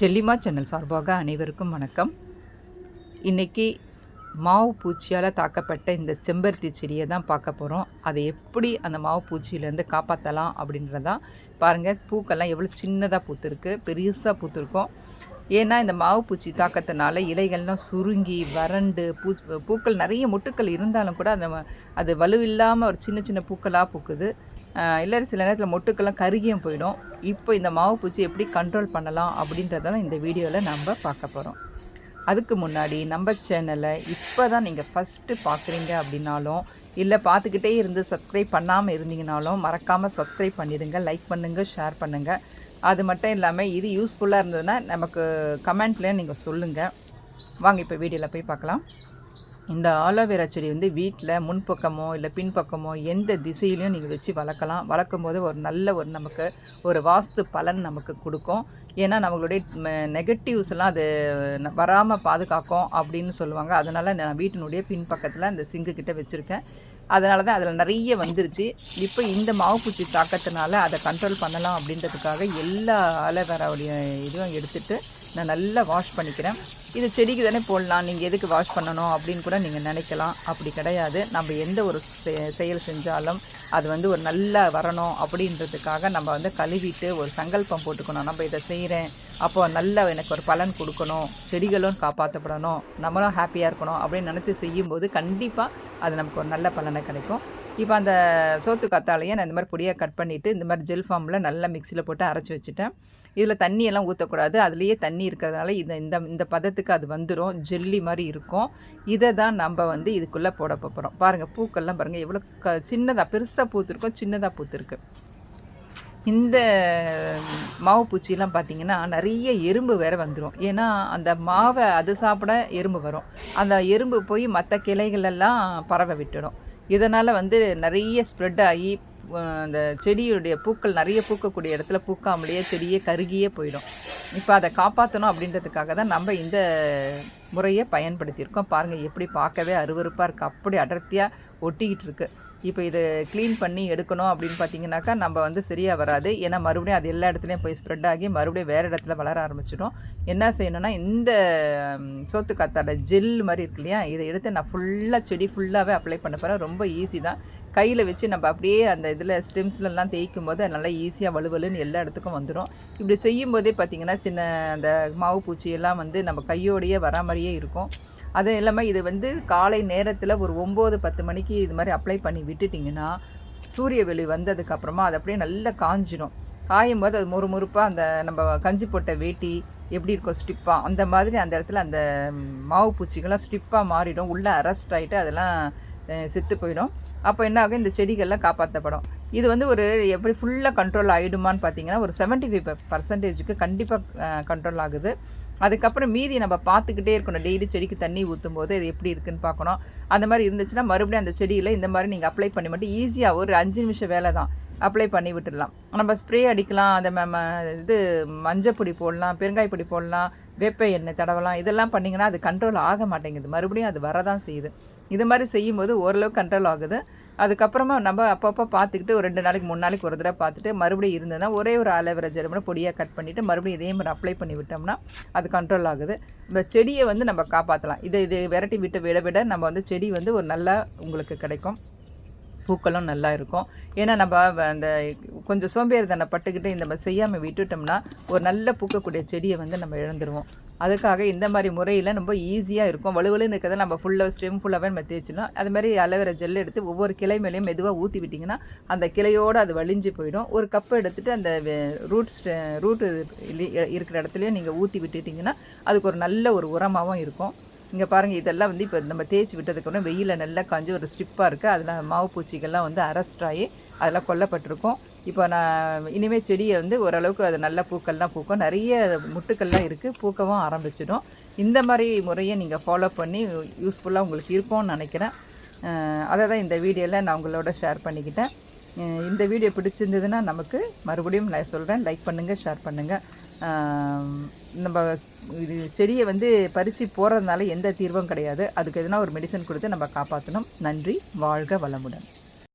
செல்லிமா channel சார்பாக அனைவருக்கும் வணக்கம். இன்றைக்கி மாவு பூச்சியால் தாக்கப்பட்ட இந்த செம்பருத்தி செடியை தான் பார்க்க போகிறோம் அதை எப்படி அந்த மாவு பூச்சியிலேருந்து காப்பாற்றலாம் அப்படின்றதான் பாருங்கள் பூக்கெல்லாம் எவ்வளோ சின்னதாக பூத்துருக்கு பெருசாக பூத்துருக்கோம். ஏன்னா இந்த மாவு பூச்சி தாக்கத்தினால இலைகள்லாம் சுருங்கி வறண்டு பூ பூக்கள் நிறைய முட்டுக்கள் இருந்தாலும் கூட அந்த அது வலுவில்லாமல் ஒரு சின்ன சின்ன பூக்களாக பூக்குது. இல்லை சில நேரத்தில் மொட்டுக்கெல்லாம் கருகியும் போயிடும். இப்போ இந்த மாவு பூச்சி எப்படி கண்ட்ரோல் பண்ணலாம் அப்படின்றத இந்த வீடியோவில் நம்ம பார்க்க போகிறோம் அதுக்கு முன்னாடி நம்ம சேனலை இப்போ தான் நீங்கள் ஃபஸ்ட்டு பார்க்குறீங்க அப்படின்னாலும் இல்லை பார்த்துக்கிட்டே இருந்து சப்ஸ்கிரைப் பண்ணாமல் இருந்தீங்கனாலும் மறக்காமல் சப்ஸ்கிரைப் பண்ணிடுங்க லைக் பண்ணுங்கள் ஷேர் பண்ணுங்கள் அது மட்டும் இல்லாமல் இது யூஸ்ஃபுல்லாக இருந்ததுன்னா நமக்கு கமெண்ட்லேயே நீங்கள் சொல்லுங்கள் வாங்க இப்போ வீடியோவில் போய் பார்க்கலாம். இந்த ஆலோவேரா செடி வந்து வீட்டில் முன்பக்கமோ இல்லை பின்பக்கமோ எந்த திசையிலையும் நீங்கள் வச்சு வளர்க்கலாம். வளர்க்கும் போது ஒரு நல்ல ஒரு நமக்கு ஒரு வாஸ்து பலன் நமக்கு கொடுக்கும். ஏன்னா நம்மளுடைய நெகட்டிவ்ஸ்லாம் அது வராமல் பாதுகாக்கும் அப்படின்னு சொல்லுவாங்க. அதனால் நான் வீட்டினுடைய பின்பக்கத்தில் அந்த சிங்கு கிட்டே வச்சுருக்கேன். அதனால தான் அதில் நிறைய வந்துருச்சு. இப்போ இந்த மாவுப்பூச்சி தாக்கத்தினால அதை கண்ட்ரோல் பண்ணலாம் அப்படின்றதுக்காக எல்லா ஆலோவேராவுடைய இதுவும் எடுத்துகிட்டு நான் நல்லா வாஷ் பண்ணிக்கிறேன். இது செடிக்கு தானே போடலாம். நீங்கள் எதுக்கு வாஷ் பண்ணணும் அப்படின்னு கூட நீங்கள் நினைக்கலாம். அப்படி கிடையாது. நம்ம எந்த ஒரு செயல் செஞ்சாலும் அது வந்து ஒரு நல்லா வரணும் அப்படின்றதுக்காக நம்ம வந்து கழுவிட்டு ஒரு சங்கல்பம் போட்டுக்கணும். நம்ம இதை செய்கிறேன் அப்போ நல்லா எனக்கு ஒரு பலன் கொடுக்கணும். செடிகளும் காப்பாற்றப்படணும் நம்மளும் ஹாப்பியாக இருக்கணும் அப்படின்னு நினச்சி செய்யும்போது கண்டிப்பாக அது நமக்கு ஒரு நல்ல பலனை கிடைக்கும். இப்போ அந்த சோத்து கத்தாலையே நான் இந்த மாதிரி பொடியாக கட் பண்ணிவிட்டு இந்த மாதிரி ஜெல் ஃபார்மில் நல்லா மிக்சியில் போட்டு அரைச்சி வச்சுட்டேன். இதில் தண்ணியெல்லாம் ஊற்றக்கூடாது. அதுலேயே தண்ணி இருக்கிறதுனால இந்த இந்த இந்த பதத்துக்கு அது வந்துடும் ஜெல்லி மாதிரி இருக்கும். இதை தான் நம்ம வந்து இதுக்குள்ளே போட போகிறோம். பாருங்கள் பூக்கள்லாம் பாருங்கள் எவ்வளோ க சின்னதாக பெருசாக பூத்துருக்கோம் சின்னதாக பூத்துருக்கு. இந்த மாவு பூச்சிலாம் பார்த்திங்கன்னா நிறைய எறும்பு வேறு வந்துடும் ஏன்னா அந்த மாவை அது சாப்பிட எறும்பு வரும். அந்த எறும்பு போய் மற்ற கிளைகளெல்லாம் பறவை விட்டுடும். இதனால் வந்து நிறைய ஸ்ப்ரெட் ஆகி அந்த செடியுடைய பூக்கள் நிறைய பூக்கக்கூடிய இடத்துல பூக்காமலேயே செடியே கருகியே போயிடும். இப்போ அதை காப்பாற்றணும் அப்படின்றதுக்காக தான் நம்ம இந்த முறையை பயன்படுத்தியிருக்கோம். பாருங்கள் எப்படி பார்க்கவே அருவறுப்பாக இருக்குது அப்படி அடர்த்தியாக ஒட்டிக்கிட்டு இருக்குது இப்போ இதை க்ளீன் பண்ணி எடுக்கணும் அப்படின்னு பார்த்தீங்கன்னாக்கா நம்ம வந்து சரியாக வராது. ஏன்னா மறுபடியும் அது எல்லா இடத்துலையும் போய் ஸ்ப்ரெட் ஆகி மறுபடியும் வேறு இடத்துல வளர ஆரம்பிச்சிடும். என்ன செய்யணும்னா இந்த சோத்து காத்தாட ஜெல் மாதிரி இருக்கு இல்லையா இதை எடுத்து நான் ஃபுல்லாக செடி ஃபுல்லாகவே அப்ளை பண்ண போகிறேன் ரொம்ப ஈஸி தான். கையில் வச்சு நம்ம அப்படியே அந்த இதில் ஸ்டெம்ஸ்லலாம் தேய்க்கும் போது நல்லா ஈஸியாக வலுவலுன்னு எல்லா இடத்துக்கும் வந்துடும் இப்படி செய்யும் போதே பார்த்திங்கன்னா சின்ன அந்த மாவு பூச்சியெல்லாம் வந்து நம்ம கையோடையே வரா மாதிரியே இருக்கும். அது இல்லாமல் இது வந்து காலை நேரத்தில் ஒரு ஒம்பது பத்து மணிக்கு இது மாதிரி அப்ளை பண்ணி விட்டுட்டிங்கன்னா சூரிய வெளி வந்ததுக்கப்புறமா அது அப்படியே நல்லா காஞ்சிடும். காயும் போது அது முறுமுறுப்பாக அந்த நம்ம கஞ்சி போட்ட வேட்டி எப்படி இருக்கும் ஸ்டிப்பாக அந்த மாதிரி அந்த இடத்துல அந்த மாவு பூச்சிகள்லாம் ஸ்டிப்பாக மாறிடும். உள்ளே அரெஸ்ட் ஆகிட்டு அதெல்லாம் செத்து போயிடும். அப்போ என்ன ஆகும்? இந்த செடிகள்லாம் காப்பாற்றப்படும் இது வந்து ஒரு எப்படி ஃபுல்லாக கண்ட்ரோல் ஆகிடுமான்னு பார்த்தீங்கன்னா ஒரு செவன்ட்டி ஃபைவ் பர்சன்டேஜுக்கு கண்டிப்பாக கண்ட்ரோல் ஆகுது. அதுக்கப்புறம் மீதி நம்ம பார்த்துக்கிட்டே இருக்கணும். டெய்லி செடிக்கு தண்ணி ஊற்றும் போது இது எப்படி இருக்குன்னு பார்க்கணும். அந்த மாதிரி இருந்துச்சுன்னா மறுபடியும் அந்த செடியில் இந்த மாதிரி நீங்கள் அப்ளை பண்ணி மட்டும் ஈஸியாக ஒரு அஞ்சு நிமிஷம் வேலை தான். அப்ளை பண்ணி விட்டுடலாம். நம்ம ஸ்ப்ரே அடிக்கலாம். அந்த இது மஞ்சப்பொடி போடலாம் பெருங்காய் பொடி போடலாம் வேப்ப எண்ணெய் தடவலாம். இதெல்லாம் பண்ணிங்கன்னா அது கண்ட்ரோல் ஆக மாட்டேங்குது. மறுபடியும் அது வரதான் செய்யுது. இது மாதிரி செய்யும்போது ஓரளவுக்கு கண்ட்ரோல் ஆகுது. அதுக்கப்புறமா நம்ம அப்பப்போ பார்த்துக்கிட்டு ஒரு ரெண்டு நாளைக்கு மூணு நாளைக்கு ஒரு தடவை பார்த்துட்டு மறுபடியும் இருந்ததுன்னா ஒரே ஒரு அலோவேரா ஜெல் பொடியாக கட் பண்ணிவிட்டு மறுபடியும் இதே மாதிரி அப்ளை பண்ணி விட்டோம்னா அது கண்ட்ரோல் ஆகுது. இந்த செடியை வந்து நம்ம காப்பாற்றலாம் இதை இது விரட்டி விட்டு விட விட நம்ம வந்து செடி வந்து ஒரு நல்லா உங்களுக்கு கிடைக்கும். பூக்களும் நல்லா இருக்கும். ஏன்னா நம்ம அந்த கொஞ்சம் சோம்பேறித்தனை பட்டுக்கிட்டு இந்த மாதிரி செய்யாமல் விட்டுட்டோம்னா ஒரு நல்ல பூக்கக்கூடிய செடியை வந்து நம்ம இழந்துருவோம். அதுக்காக இந்த மாதிரி முறையில் ரொம்ப ஈஸியாக இருக்கும். வலுவலுன்னு இருக்கிறத நம்ம ஃபுல்லாக ஸ்டெம் ஃபுல்லாகவே நம்ம தேய்ச்சிடலாம் அது மாதிரி அலோவேரா ஜெல் எடுத்து ஒவ்வொரு கிளை மேலேயும் மெதுவாக ஊற்றி விட்டிங்கன்னா அந்த கிளையோடு அது வலிஞ்சு போயிடும். ஒரு கப்பை எடுத்துகிட்டு அந்த ரூட் ரூட்டு இருக்கிற இடத்துலையும் நீங்கள் ஊற்றி விட்டுட்டிங்கன்னா அதுக்கு ஒரு நல்ல ஒரு உரமாகவும் இருக்கும். இங்கே பாருங்கள் இதெல்லாம் வந்து இப்போ நம்ம தேய்ச்சி விட்டதுக்கப்புறம் வெயிலில் நல்லா காஞ்சி ஒரு ஸ்ட்ரிப்பாக இருக்குது அதில் மாவு பூச்சிகள்லாம் வந்து அரெஸ்ட் ஆகி அதெல்லாம் கொல்லப்பட்டிருக்கும். இப்போ நான் இனிமேல் செடியை வந்து ஓரளவுக்கு அது நல்ல பூக்கள்லாம் பூக்கும். நிறைய முட்டுக்கள்லாம் இருக்குது பூக்கவும் ஆரம்பிச்சிடும். இந்த மாதிரி முறையை நீங்கள் ஃபாலோ பண்ணி யூஸ்ஃபுல்லாக உங்களுக்கு இருக்கும்னு நினைக்கிறேன். அதை தான் இந்த வீடியோவில் நான் உங்களோட ஷேர் பண்ணிக்கிட்டேன். இந்த வீடியோ பிடிச்சிருந்ததுன்னா நமக்கு மறுபடியும் நான் சொல்கிறேன் லைக் பண்ணுங்கள் ஷேர் பண்ணுங்கள் நம்ம இது செடியை வந்து பறித்து போகிறதுனால எந்த தீர்வும் கிடையாது. அதுக்கு எதுனா ஒரு மெடிசன் கொடுத்து நம்ம காப்பாற்றணும் நன்றி. வாழ்க வளமுடன்.